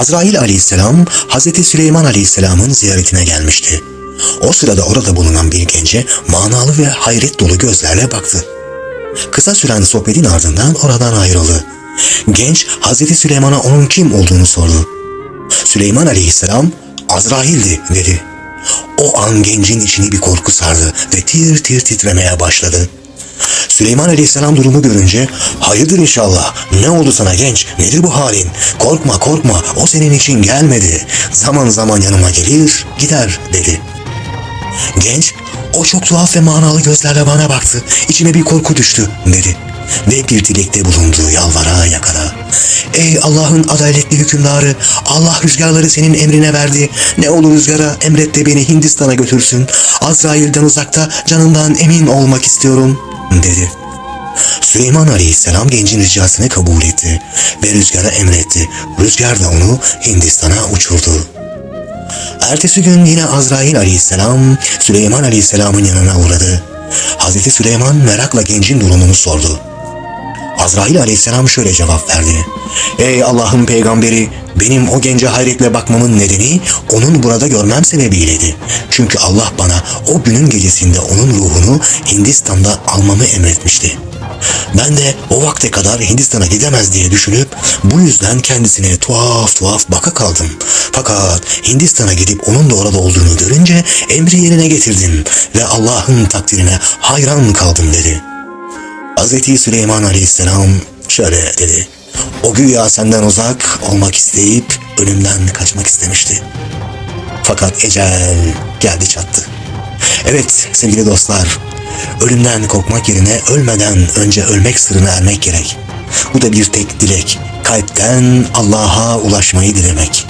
Azrail aleyhisselam Hazreti Süleyman aleyhisselamın ziyaretine gelmişti. O sırada orada bulunan bir gence manalı ve hayret dolu gözlerle baktı. Kısa süren sohbetin ardından oradan ayrıldı. Genç Hazreti Süleyman'a onun kim olduğunu sordu. Süleyman aleyhisselam Azrail'di dedi. O an gencin içini bir korku sardı ve tir tir titremeye başladı. Süleyman Aleyhisselam durumu görünce hayırdır inşallah ne oldu sana genç nedir bu halin korkma korkma o senin için gelmedi zaman zaman yanıma gelir gider dedi. Genç o çok tuhaf ve manalı gözlerle bana baktı içime bir korku düştü dedi ve bir dilekte bulundu yalvara yakara. Ey Allah'ın adaletli hükümdarı, Allah rüzgarları senin emrine verdi. Ne olur rüzgara emret de beni Hindistan'a götürsün. Azrail'den uzakta canından emin olmak istiyorum, dedi. Süleyman Aleyhisselam gencin ricasını kabul etti ve rüzgara emretti. Rüzgar da onu Hindistan'a uçurdu. Ertesi gün yine Azrail Aleyhisselam Süleyman Aleyhisselam'ın yanına uğradı. Hazreti Süleyman merakla gencin durumunu sordu. Azrail aleyhisselam şöyle cevap verdi. Ey Allah'ın peygamberi benim o gence hayretle bakmamın nedeni onun burada görmem sebebiyleydi. Çünkü Allah bana o günün gecesinde onun ruhunu Hindistan'da almamı emretmişti. Ben de o vakte kadar Hindistan'a gidemez diye düşünüp bu yüzden kendisine tuhaf tuhaf baka kaldım. Fakat Hindistan'a gidip onun da orada olduğunu görünce emri yerine getirdim ve Allah'ın takdirine hayran kaldım dedi.'' Hazreti Süleyman Aleyhisselam şöyle dedi. O güya senden uzak olmak isteyip ölümden kaçmak istemişti. Fakat ecel geldi çattı. Evet sevgili dostlar, ölümden korkmak yerine ölmeden önce ölmek sırrına ermek gerek. Bu da bir tek dilek. Kalpten Allah'a ulaşmayı dilemek.